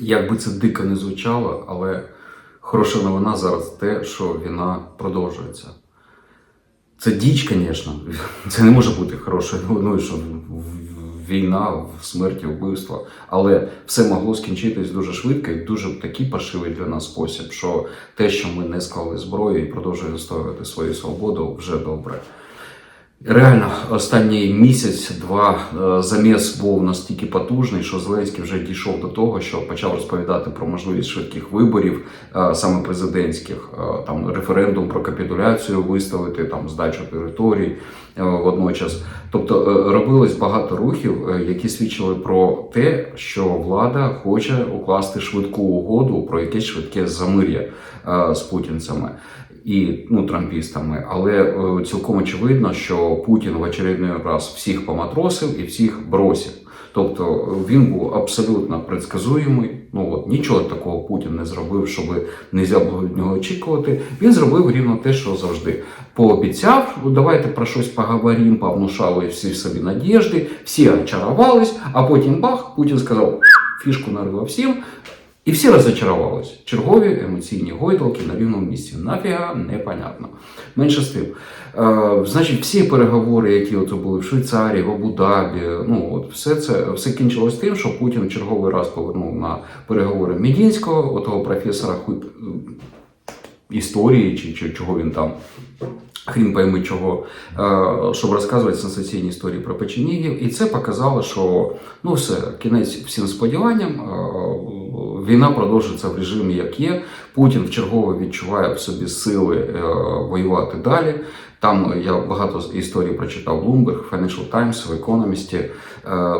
Як би це дико не звучало, але хороша новина зараз те, що війна продовжується. Це діч, звісно. Це не може бути хорошою новиною, що війна, смерті, вбивство. Але все могло скінчитись дуже швидко і дуже такий паршивий для нас спосіб, що те, що ми не склали зброю і продовжуємо відстоювати свою свободу, вже добре. Реально, останній місяць-два е, заміс був настільки потужний, що Зеленський вже дійшов до того, що почав розповідати про можливість швидких виборів, е, саме президентських, е, там референдум про капітуляцію виставити, там здачу територій е, водночас. Тобто робилось багато рухів, які свідчили про те, що влада хоче укласти швидку угоду про якесь швидке замир'я з путінцями і ну, трампістами, але е, цілком очевидно, що Путін в очередний раз всіх поматросив і всіх бросив. Тобто е, він був абсолютно предсказуємий. Ну от нічого такого Путін не зробив, щоб не було від нього очікувати. Він зробив рівно те, що завжди пообіцяв. «Ну, Давайте про щось поговоримо, повнушали всі собі надіжди, всі очарувались, а потім бах, Путін сказав фішку нарила всім. І всі розочарувалися. Чергові емоційні гойдалки на рівному місці. Нафіга непонятно. Менше з тим. Е, значить, всі переговори, які от були в Швейцарії, в Абу-Дабі, ну от все це все кінчилось тим, що Путін черговий раз повернув на переговори Медінського, отого професора хуй е, історії чи, чи чого він там. Хрін пойми чого, е, щоб розказувати сенсаційні історії про печенігів. І це показало, що ну все, кінець всім сподіванням. Війна продовжується в режимі, як є. Путін вчергово відчуває в собі сили е, воювати далі. Там я багато історій прочитав Bloomberg, Financial Times, в Economist е,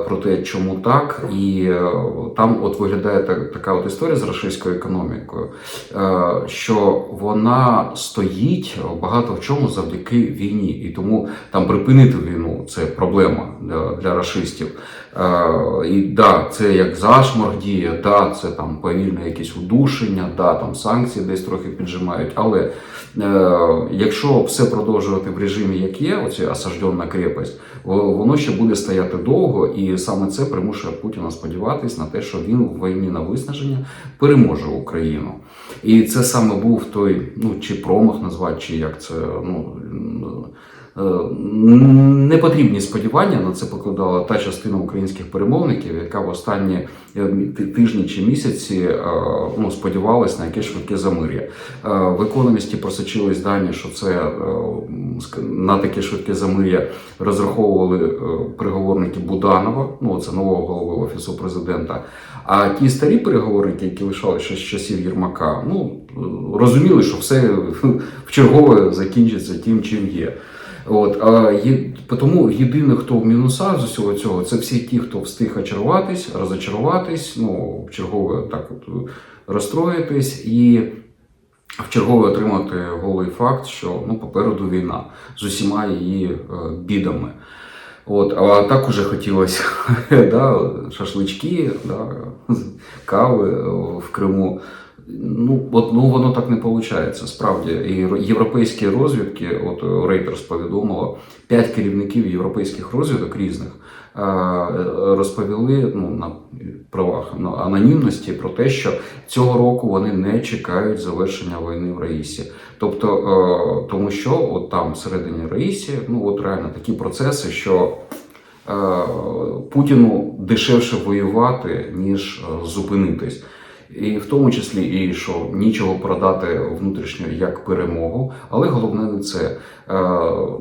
про те, чому так. І е, там от виглядає так, така от історія з російською економікою, е, що вона стоїть багато в чому завдяки війні. І тому там припинити війну це проблема для, для рашистів. Е, і да, це як зашморг діє, да, це там повільне якесь удушення, да, там санкції десь трохи піджимають. Але е, якщо все продовжувати в режимі, як є, оці осажденна крепость, воно ще буде стояти довго, і саме це примушує Путіна сподіватись на те, що він в війні на виснаження переможе Україну. І це саме був той, ну чи промах назвати, чи як це ну. Е, Не потрібні сподівання на це покладала та частина українських перемовників, яка в останні е, тижні чи місяці е, ну, сподівалась на якесь швидке замир'я. В економісті просочились дані, що це на таке швидке замир'я розраховували переговорники Буданова, ну це нового голови офісу президента. А ті старі переговорники, які лишалися з часів Єрмака, ну розуміли, що все в чергове закінчиться тим, чим є. От, а є, тому єдине, хто в мінусах з усього цього, це всі ті, хто встиг очаруватись, розочаруватись, ну, в чергове так от розстроїтись і в чергове отримати голий факт, що ну, попереду війна з усіма її е, бідами. От, а так уже хотілося да, шашлички, да, кави в Криму. Ну, от, ну воно так не виходить, справді. І європейські розвідки, от Reuters повідомило, п'ять керівників європейських розвідок різних е, розповіли ну, на правах на анонімності про те, що цього року вони не чекають завершення війни в Раїсі. Тобто, е, тому що от там всередині Раїсі, ну от реально такі процеси, що е, Путіну дешевше воювати, ніж зупинитись. І в тому числі і що нічого продати внутрішньо як перемогу, але головне не це. Е,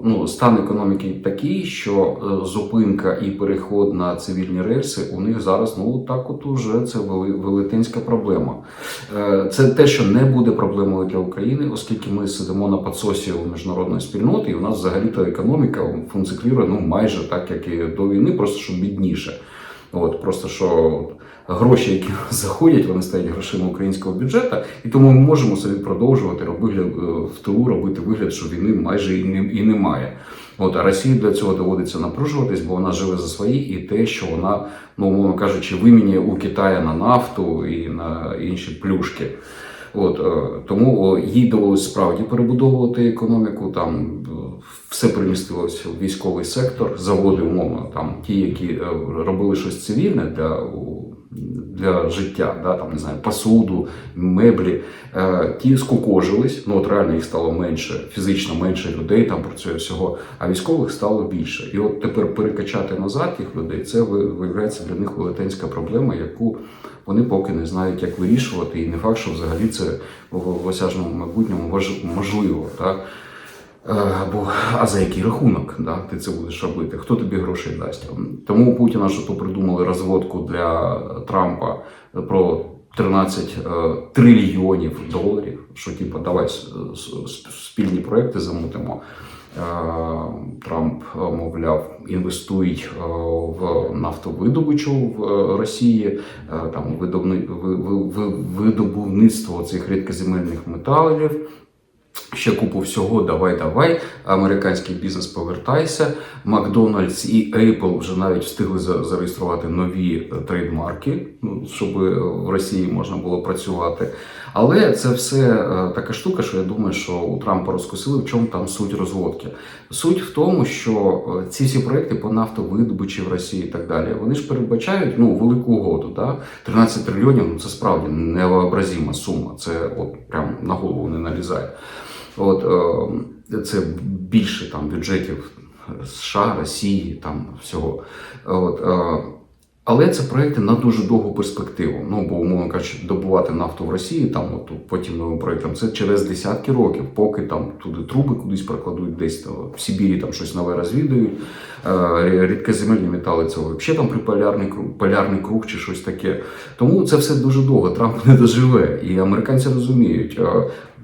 ну, стан економіки такий, що е, зупинка і переход на цивільні рельси у них зараз ну так от уже це велетенська проблема. Е, Це те, що не буде проблемою для України, оскільки ми сидимо на підсосі у міжнародної спільноти, і у нас взагалі-то економіка функціонує ну майже так, як і до війни, просто що бідніше. От просто що гроші, які заходять, вони стають грошима українського бюджету, і тому ми можемо собі продовжувати вигляд в тилу робити вигляд, що війни майже і, не, і немає. От а Росії для цього доводиться напружуватись, бо вона живе за свої, і те, що вона, ну умовно кажучи, вимінює у Китаї на нафту і на інші плюшки. От е, тому їй довелось справді перебудовувати економіку. Там е, все перемістилося в військовий сектор, заводи, умовно, там ті, які е, робили щось цивільне для для життя, да, там, не знаю, посуду, меблі, е, ті скукожились, ну от реально їх стало менше, фізично менше людей там працює всього, а військових стало більше. І от тепер перекачати назад їх людей, це виявляється для них велетенська проблема, яку вони поки не знають, як вирішувати, і не факт, що взагалі це в, осяжному майбутньому можливо. Так? Е, Бо, а за який рахунок да, ти це будеш робити? Хто тобі грошей дасть? Тому у Путіна що то придумали розводку для Трампа про 13 е, трильйонів доларів. Що типу, давай спільні проекти замутимо. Е, Трамп, е, мовляв, інвестуй е, в нафтовидобичу в е, Росії, е, там видобувництво цих рідкоземельних металів. Ще купу всього, давай, давай. Американський бізнес повертайся. Макдональдс і Apple вже навіть встигли за- зареєструвати нові е, трейдмарки, ну, щоб в Росії можна було працювати. Але це все е, така штука, що я думаю, що у Трампа розкусили, в чому там суть розводки. Суть в тому, що е, ці всі проекти по нафтовидобичі в Росії і так далі, вони ж передбачають ну, велику угоду. Да? 13 трильйонів ну, це справді невообразима сума. Це от прям на голову не налізає. От е, це більше там бюджетів США, Росії, там всього. От, е, але це проекти на дуже довгу перспективу. Ну бо умовно кажучи, добувати нафту в Росії, там от потім новим проектам, це через десятки років, поки там туди труби кудись прокладуть, десь там, в Сибірі там щось нове розвідують. Е, Рідкоземельні метали це взагалі там приполярний круг, полярний круг чи щось таке. Тому це все дуже довго. Трамп не доживе. І американці розуміють.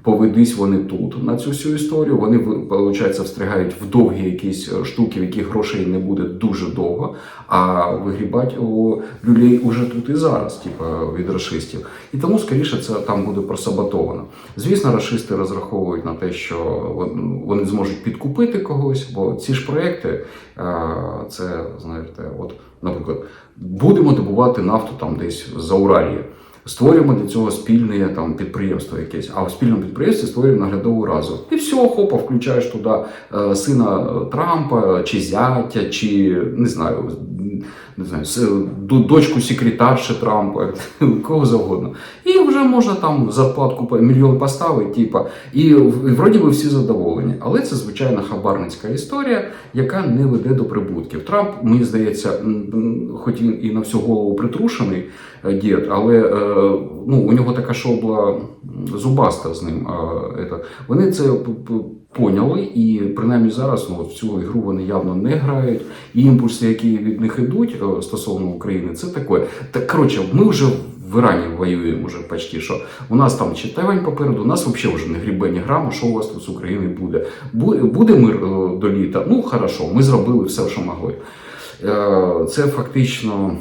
Поведись вони тут на цю всю історію. Вони виходить, встрягають в довгі якісь е, штуки, в яких грошей не буде дуже довго, а вигрібать у людей уже тут і зараз, типу, від расистів. І тому, скоріше, це там буде просаботовано. Звісно, расисти розраховують на те, що вони зможуть підкупити когось, бо ці ж проекти, е, це знаєте, от, наприклад, будемо добувати нафту там десь за Уралії. Створюємо для цього спільне там підприємство якесь, а в спільному підприємстві створюємо наглядову разу. І все, хопа, включаєш туди е, сина Трампа, чи зятя, чи не знаю, не знаю, дочку секретарші Трампа, кого завгодно. І вже можна там зарплатку мільйон поставити, типа, і, вроді би всі задоволені. Але це звичайна хабарницька історія, яка не веде до прибутків. Трамп, мені здається, хоч він і на всю голову притрушений е, дід, але е, ну, у нього така шобла зубаста з ним. ета. Вони це поняли, і принаймні зараз ну, в цю ігру вони явно не грають. І імпульси, які від них ідуть е, стосовно України, це таке. Так коротше, ми вже в Ірані воюємо вже почти що. У нас там чи Тайвань попереду, у нас взагалі вже не грібе ні грама, що у вас тут з України буде. Буде мир е, до літа? Ну хорошо, ми зробили все, що могли. Е, Це фактично.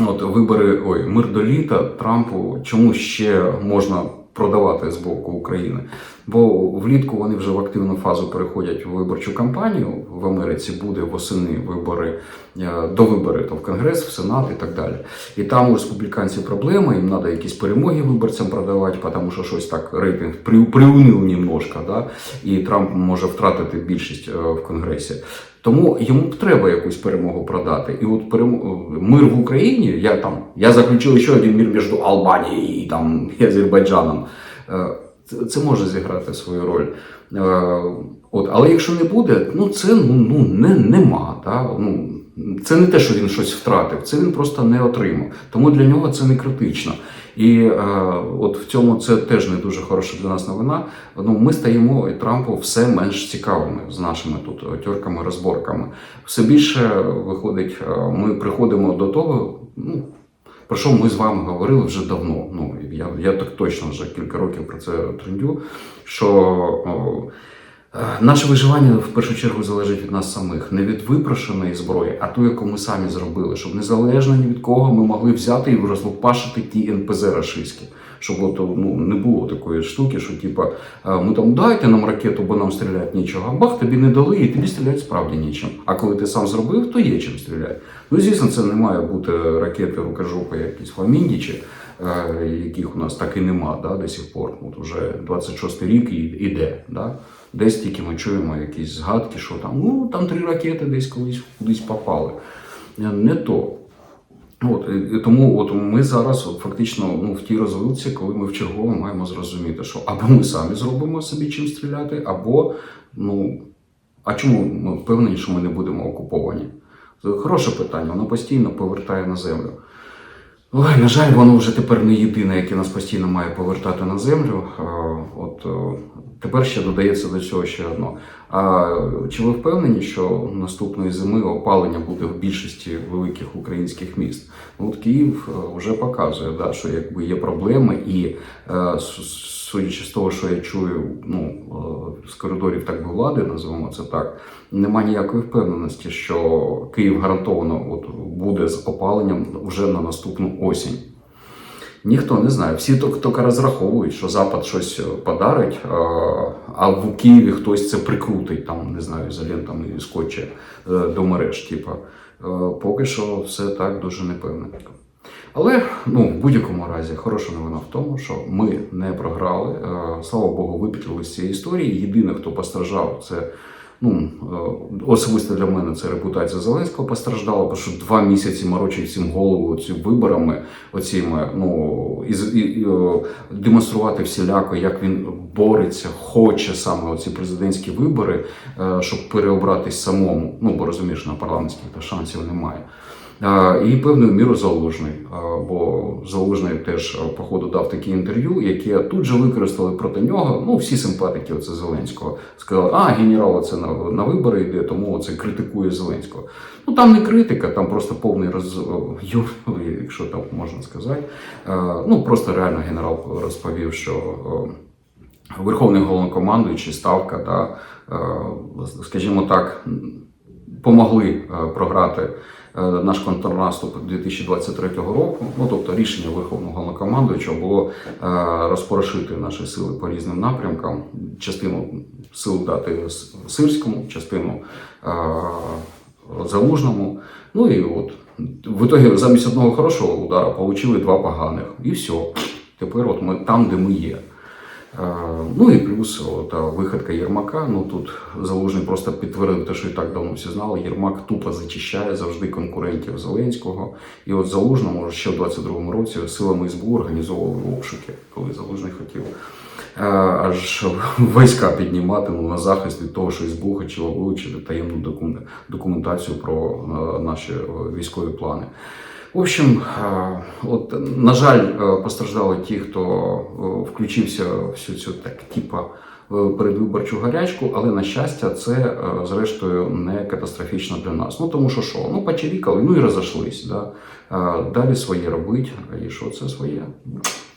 От вибори, ой, мир до літа Трампу чому ще можна продавати з боку України? Бо влітку вони вже в активну фазу переходять в виборчу кампанію в Америці. Буде восени вибори е, до вибори то в Конгрес, в Сенат і так далі. І там у республіканців проблема, їм треба якісь перемоги виборцям продавати, тому що щось так рейтинг при, приунив немножко, да? і Трамп може втратити більшість е, в Конгресі. Тому йому треба якусь перемогу продати. І от перем... мир в Україні, я там я заключив ще один мир між Албанією і там Азербайджаном. Е, це може зіграти свою роль. От, але якщо не буде, ну це ну, ну не, нема. Да? Ну, це не те, що він щось втратив, це він просто не отримав. Тому для нього це не критично. І е, от в цьому це теж не дуже хороша для нас новина. Ну, ми стаємо і Трампу все менш цікавими з нашими тут тьорками, розборками. Все більше виходить, е, ми приходимо до того, ну. Про що ми з вами говорили вже давно. Ну я, я так точно вже кілька років про це трендю. Що о, е, наше виживання в першу чергу залежить від нас самих, не від випрошеної зброї, а ту, яку ми самі зробили, щоб незалежно ні від кого ми могли взяти і розлопашити ті НПЗ рашистські. Щоб от, ну, не було такої штуки, що типа е, ми там дайте нам ракету, бо нам стріляти нічого. Бах тобі не дали, і тобі стріляти справді нічим. А коли ти сам зробив, то є чим стріляти. Ну, звісно, це не має бути ракети рукожопи, якісь фламіндічі, е, яких у нас так і нема да, до сих пор. От вже 26 рік і іде. Да? Десь тільки ми чуємо якісь згадки, що там, ну там три ракети десь колись кудись попали. Е, Не то. От, і, і тому от ми зараз от, фактично ну, в тій розвилці, коли ми вчергово маємо зрозуміти, що або ми самі зробимо собі чим стріляти, або ну, а чому ми впевнені, що ми не будемо окуповані? Це хороше питання, воно постійно повертає на землю. Ой, на жаль, воно вже тепер не єдине, яке нас постійно має повертати на землю. От е, тепер ще додається до цього ще одно. А чи ви впевнені, що наступної зими опалення буде в більшості великих українських міст? Ну, от Київ е, вже показує, да, що якби є проблеми, і е, судячи з того, що я чую, ну е, з коридорів так би влади, називаємо це так. Нема ніякої впевненості, що Київ гарантовано от, буде з опаленням вже на наступну осінь. Ніхто не знає. Всі тільки розраховують, що Запад щось подарить, а, а в Києві хтось це прикрутить, там, не знаю, ізолентом і скотче е, до мереж. Типа. Е, Поки що все так дуже непевненько. Але ну, в будь-якому разі хороша новина в тому, що ми не програли. Е, Слава Богу, випітрили з цієї історії. Єдине, хто постраждав, це ну, е, особисто для мене це репутація Зеленського постраждала, бо що два місяці морочить всім голову цим виборами, оціми, ну, і, і е, демонструвати всіляко, як він бореться, хоче саме оці президентські вибори, е, щоб переобратись самому. Ну, бо розумієш, на парламентських шансів немає. І певною мірою залужний, бо залужний теж походу дав такі інтерв'ю, які тут же використали проти нього. Ну, всі симпатики оце Зеленського сказали, а генерал це на, на вибори йде, тому це критикує Зеленського. Ну там не критика, там просто повний роз... якщо так можна сказати. Ну просто реально генерал розповів, що. Верховний головнокомандуючий ставка, да, скажімо так, помогли програти наш контрнаступ 2023 року. Ну тобто рішення Верховного головнокомандуючого було е, розпорошити наші сили по різним напрямкам, частину сил дати Сирському, частину е, Залужному. Ну і от в ітогі замість одного хорошого удара отримали два поганих. І все. Тепер от ми там, де ми є. Ну і плюс от, а, виходка Єрмака. Ну тут Залужний просто підтвердив те, що і так давно всі знали. Єрмак тупо зачищає завжди конкурентів Зеленського. І от Залужному ще в 22-му році силами СБУ організовували обшуки, коли Залужний хотів. Аж війська піднімати ну, на захист від того, що СБУ хотіло вилучити таємну документацію про наші військові плани. В общем, от, на жаль, постраждали ті, хто включився всю цю так, типа е, передвиборчу гарячку, але на щастя, це е, зрештою не катастрофічно для нас. Ну тому що що? Ну почерікали, ну і розійшлись. Да? Далі своє робить. І що це своє?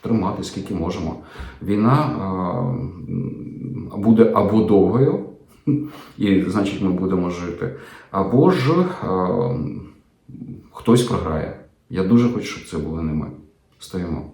Тримати скільки можемо. Війна буде або довгою, і значить ми будемо жити, або ж хтось програє. Я дуже хочу, щоб це були не ми. Стоїмо.